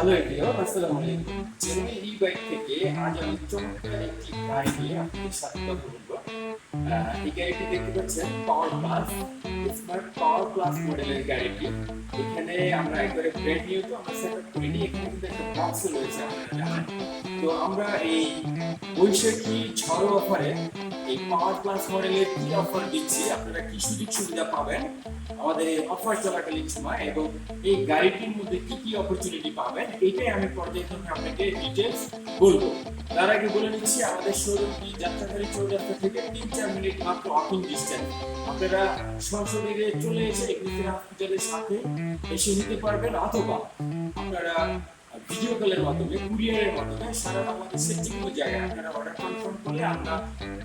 Hello everyone আসসালামু আলাইকুম। Genuine ই bike থেকে আজ আমি চমৎকার একটি গাড়ি নিয়ে আপনাদের সাথে কথা বলব। এই গাড়িটি দেখতে পাচ্ছেন power plus smart power plus মডেলের গাড়িটি। এখানে আমরা একবারে ব্র্যান্ড নিউ তো, আমরা সেটআপ করে নিই। এখানে কিন্তু একটা বক্স রয়েছে আপনারা তো আমরা এই বৈশাখী ঝড় অফারে এই পাওয়ার প্লাস মডেলের কি অফার দিচ্ছি, আপনারা কি সুযোগ সুবিধা পাবেন? আমাদের এই অফার চলাকালীন সময় এবং এই গাড়িটির মধ্যে কি কি অপরচুনিটি পাবেন এইটাই আমি পর্যায়ক্রমে আপনাকে ডিটেলস বলব। তার আগে বলে নিচ্ছি, আমাদের শোরুমটি যাত্রাকারী চৌরাস্তা থেকে তিন চার মিনিট মাত্র ওয়াকিং ডিস্টেন্স আপনারা সরাসরি চলে এসে এগ্রিকাল হসপিটালের সাথে এসে নিতে পারবেন, অথবা আপনারা ভিডিও কলের মাধ্যমে কুরিয়ারের মাধ্যমে সারা বাংলাদেশের যে কোনো জায়গায় আপনারা অর্ডার কনফার্ম করলে আমরা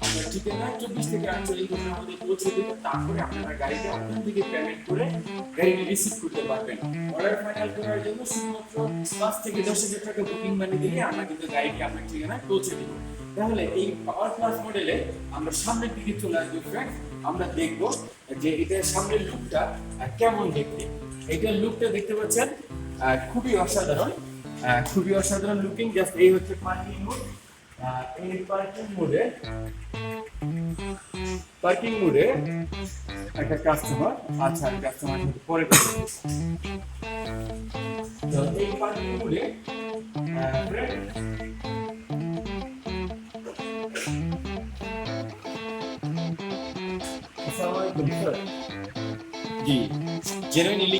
আপনার ঠিকানা চব্বিশ থেকে আটচল্লিশ ঘণ্টার মধ্যে পৌঁছে দেবো। তারপরে আপনারা গাড়িটা ওখান থেকে পেমেন্ট করে গাড়িটি রিসিভ করতে পারবেন। অর্ডার ফাইনাল করার জন্য শুধুমাত্র পাঁচ থেকে দশ হাজার টাকা বুকিং মানি দিলে আমরা কিন্তু গাড়িটি আপনার ঠিকানায় পৌঁছে দেবো। তাহলে এই পাওয়ার প্লাস মডেলে আমরা সামনের দিকে চলে আসব ফ্রেন্ড আমরা দেখব যে এটার সামনের লুকটা কেমন দেখতে। এটার লুকটা দেখতে পাচ্ছেন খুবই অসাধারণ। খুবই অসাধারণ লুকিং জাস্ট এই হচ্ছে পার্কিং মোড এই পার্কিং মোডে পার্কিং মোডে একটা কাস্টমার আচ্ছা কাস্টমার পরে তো এই পার্কিং মোডে জি জেনুইনলি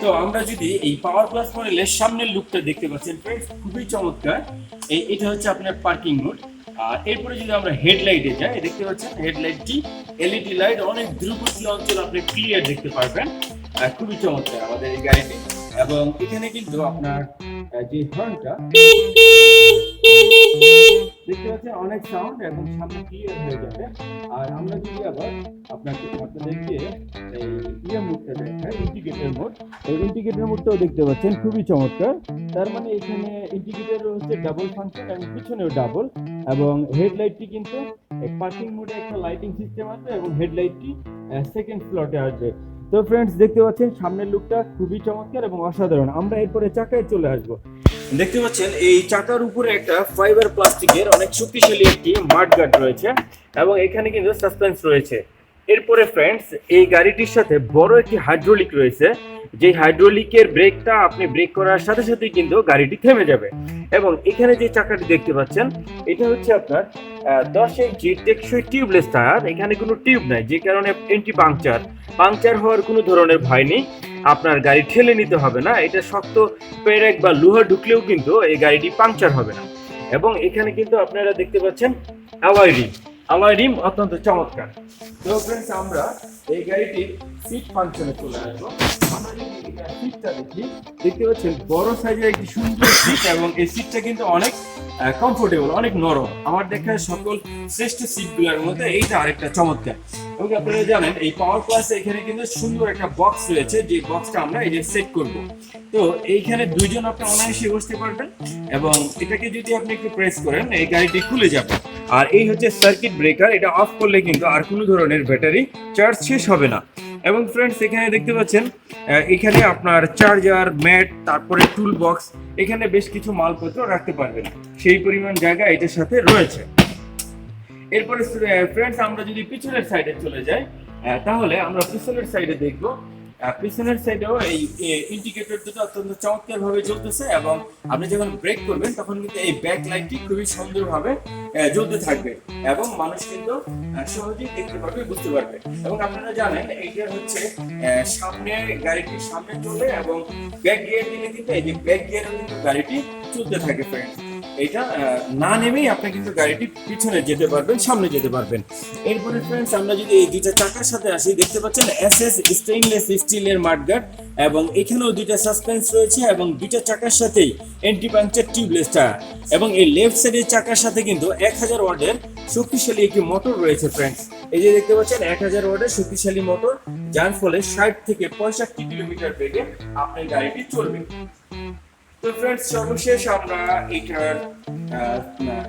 তো আমরা যদি এই পাওয়ার প্লাস মডেলের সামনের লুকটা দেখতে পাচ্ছেন ফ্রেন্ডস খুবই চমৎকার। এই, এটা হচ্ছে আপনার পার্কিং মোড আর এরপরে যদি আমরা হেডলাইটে যাই, দেখতে পাচ্ছেন হেডলাইটটি এলইডি লাইট অনেক দ্রুপতি অঞ্চল আপনি ক্লিয়ার দেখতে পারবেন। খুবই চমৎকার আমাদের এই গাড়িটি। এবং এখানে কিন্তু আপনার যে হর্নটা দেখতে পাচ্ছেন অনেক সাউন্ড এবং সামনে ক্লিয়ার হয়ে যাবে। আর আমরা যদি আবার আপনাকে এই ইয়ে মোড এই মোডটাও দেখতে পাচ্ছেন, খুবই চমৎকার। তার মানে এখানে ইন্ডিকেটর হচ্ছে ডাবল ফাংশন এবং পিছনেও ডাবল এবং হেডলাইটটি কিন্তু পার্কিং মোডে একটা লাইটিং সিস্টেম আছে এবং হেডলাইটটি সেকেন্ড স্লটে আসবে। তো ফ্রেন্ডস দেখতে পাচ্ছেন সামনের লুকটা খুবই চমৎকার এবং অসাধারণ। আমরা এরপরে চাকায় চলে আসব। দেখতে পাচ্ছেন, এই চাকার উপরে একটা ফাইবার প্লাস্টিকের অনেক শক্তিশালী একটি মাড গার্ড রয়েছে এবং এখানে কিন্তু সাসপেন্স রয়েছে। এরপরে ফ্রেন্ডস এই গাড়িটির সাথে বড় একটি হাইড্রোলিক রয়েছে। যে হাইড্রোলিকের ব্রেকটা আপনি ব্রেক করার সাথে সাথে কিন্তু গাড়িটি থেমে যাবে। এবং এখানে যে চাকাটি দেখতে পাচ্ছেন, এটা হচ্ছে আপনার দশ ইঞ্চি টেকসই টিউবলেস টায়ার এখানে কোনো টিউব নাই, যে কারণে এন্টি পাংচার পাংচার হওয়ার কোনো ধরনের ভয় নেই। আপনার গাড়ি ঠেলে নিতে হবে না, এটা শক্ত পেরেক বা লোহা ঢুকলেও কিন্তু এই গাড়িটি পাংচার হবে না। এবং এখানে কিন্তু আপনারা দেখতে পাচ্ছেন অ্যালয় রিম। অ্যালয় রিম অত্যন্ত চমৎকার। তো ফ্রেন্ডস আমরা এই গাড়িটির সিট ফাংশনে চলে আসব দেখতে পাচ্ছেন বড় সাইজের একটি সুন্দর সিট এবং এই সিটটা কিন্তু অনেক কমফোর্টেবল অনেক নরম। আমার দেখা সকল শ্রেষ্ঠ সিটগুলোর মধ্যে এইটা আরেকটা চমৎকার। এবং আপনারা জানেন, এই পাওয়ার প্লাসে এখানে কিন্তু সুন্দর একটা বক্স রয়েছে, যে বক্সটা আমরা এই যে সেট করব। তো এইখানে দুইজন আপনি অনায়াসে বসতে পারবেন এবং এটাকে যদি আপনি একটু প্রেস করেন, এই গাড়িটি খুলে যাবে। আর এই হচ্ছে সার্কিট ব্রেকার এটা অফ করলে কিন্তু আর কোনো ধরনের ব্যাটারি চার্জ শেষ হবে না। এবং ফ্রেন্ডস এখানে দেখতে পাচ্ছেন এখানে আপনার চার্জার ম্যাট তারপরে টুল বক্স এখানে বেশ কিছু মালপত্র রাখতে পারবেন। সেই পরিমাণ জায়গা এটার সাথে রয়েছে। এরপরে ফ্রেন্ডস আমরা যদি পিছনের সাইডে চলে যাই তাহলে আমরা পিছনের সাইডে দেখব পিছনের সাইডেও এই ইন্ডিকেটর দুটো অত্যন্ত চমৎকার ভাবে জ্বলতেছে এবং আপনি যখন ব্রেক করবেন তখন কিন্তু এই ব্যাক লাইটটি খুবই সুন্দরভাবে আহ, জ্বলতে থাকবে এবং মানুষ কিন্তু সহজেই দেখতে পারবে বুঝতে পারবে। এবং আপনারা জানেন এইটা হচ্ছে সামনে গাড়িটির সামনে চলে এবং ব্যাক গিয়ার দিলে কিন্তু এই যে ব্যাক গিয়ারে কিন্তু গাড়িটি চলতে থাকে ফ্রেন্ডস এটা না নেমেই আপনি কিন্তু গাড়িটি পিছনে যেতে পারবেন, সামনে যেতে পারবেন। এরপরে ফ্রেন্ডস আমরা যদি এই দুইটা চাকার সাথে আসি, দেখতে পাচ্ছেন এস এস স্টেইনলেস স্টিলের মাঠগার্ড এবং এখানেও দুইটা সাসপেন্স রয়েছে এবং দুইটা চাকার সাথেই এন্টি পাংচার টিউবলেস এবং এই লেফট সাইডের চাকার সাথে কিন্তু এক হাজার ওয়ার্ডের শক্তিশালী একটি মোটর রয়েছে ফ্রেন্ডস এই যে দেখতে পাচ্ছেন, এক হাজার ওয়ার্ডের শক্তিশালী মোটর যার ফলে ষাট থেকে পঁয়ষট্টি কিলোমিটার বেগে আপনার গাড়িটি চলবে। তো ফ্রেন্ডস সর্বশেষ আমরা এটার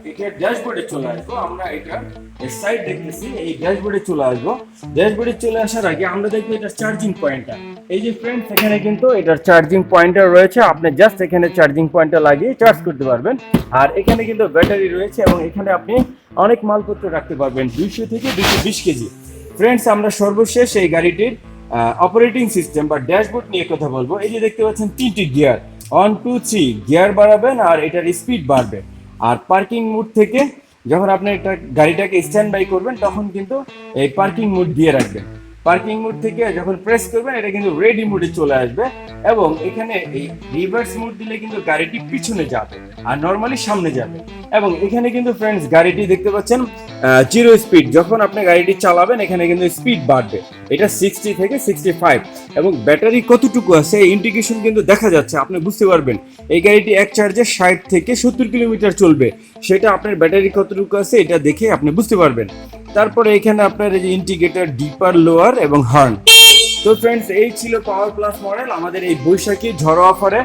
এটার ড্যাশবোর্ডে চলে আসব। আমরা এটার সাইড দেখতেছি, এই ড্যাশবোর্ডে চলে আসব। ড্যাশবোর্ডে চলে আসার আগে আমরা দেখব এটার চার্জিং পয়েন্টটা এই যে ফ্রেন্ডস এখানে কিন্তু এটার চার্জিং পয়েন্টার রয়েছে। আপনি জাস্ট এখানে চার্জিং পয়েন্টটা লাগিয়ে চার্জ করতে পারবেন। আর এখানে কিন্তু ব্যাটারি রয়েছে এবং এখানে আপনি অনেক মালপত্র রাখতে পারবেন, দুইশো থেকে দুইশো বিশ কেজি। ফ্রেন্ডস আমরা সর্বশেষ এই গাড়িটির অপারেটিং সিস্টেম বা ড্যাশবোর্ড নিয়ে কথা বলব। এই যে দেখতে পাচ্ছেন তিনটি gear one two three gear বাড়াবেন আর এটার স্পিড বাড়বে। আর পার্কিং মুড থেকে যখন আপনি এটা গাড়িটাকে স্ট্যান্ড বাই করবেন, তখন কিন্তু এই পার্কিং মুড দিয়ে রাখবেন। পার্কিং মুড থেকে যখন প্রেস করবেন, এটা কিন্তু রেডি মুডে চলে আসবে এবং এখানে এই রিভার্স মুড দিলে কিন্তু গাড়িটি পিছনে যাবে আর নর্মালি সামনে যাবে। এবং এখানে কিন্তু ফ্রেন্ডস গাড়িটি দেখতে পাচ্ছেন জিরো স্পিড, যখন আপনি গাড়িটি চালাবেন, এখানে কিন্তু স্পিড বাড়বে। এটা সিক্সটি থেকে সিক্সটি ফাইভ এবং ব্যাটারি কতটুকু আছে ইন্ডিকেশন কিন্তু দেখা যাচ্ছে, আপনি বুঝতে পারবেন। এই গাড়িটি এক চার্জে ষাট থেকে সত্তর কিলোমিটার চলবে। সেটা আপনার ব্যাটারি কতটুকু আছে, এটা দেখে আপনি বুঝতে পারবেন। তারপরে এখানে আপনার এই যে ইন্ডিকেটার ডিপার লোয়ার এবং হর্ন তো ফ্রেন্ডস এই ছিল পাওয়ার প্লাস মডেল আমাদের এই বৈশাখী ঝড়ো অফারে।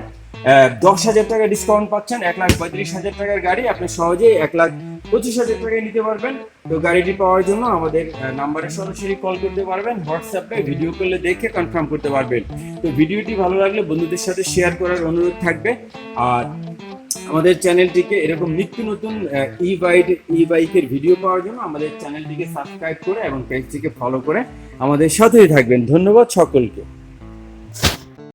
দশ হাজার টাকা ডিসকাউন্ট পাচ্ছেন, এক লাখ পঁয়ত্রিশ হাজার টাকার গাড়ি। আপনি সহজেই এক লাখ পঁচিশ হাজার টাকায় নিতে পারবেন। তো গাড়িটি পাওয়ার জন্য আমাদের নাম্বারে সরাসরি কল করতে পারবেন হোয়াটসঅ্যাপে ভিডিও কলে দেখে কনফার্ম করতে পারবেন। তো ভিডিওটি ভালো লাগলে বন্ধুদের সাথে শেয়ার করার অনুরোধ থাকবে। আর আমাদের চ্যানেলটিকে এরকম নিত্য নতুন ই বাইক ই বাইকের ভিডিও পাওয়ার জন্য আমাদের চ্যানেলটিকে সাবস্ক্রাইব করে এবং পেজটিকে ফলো করে আমাদের সাথেই থাকবেন। ধন্যবাদ সকলকে।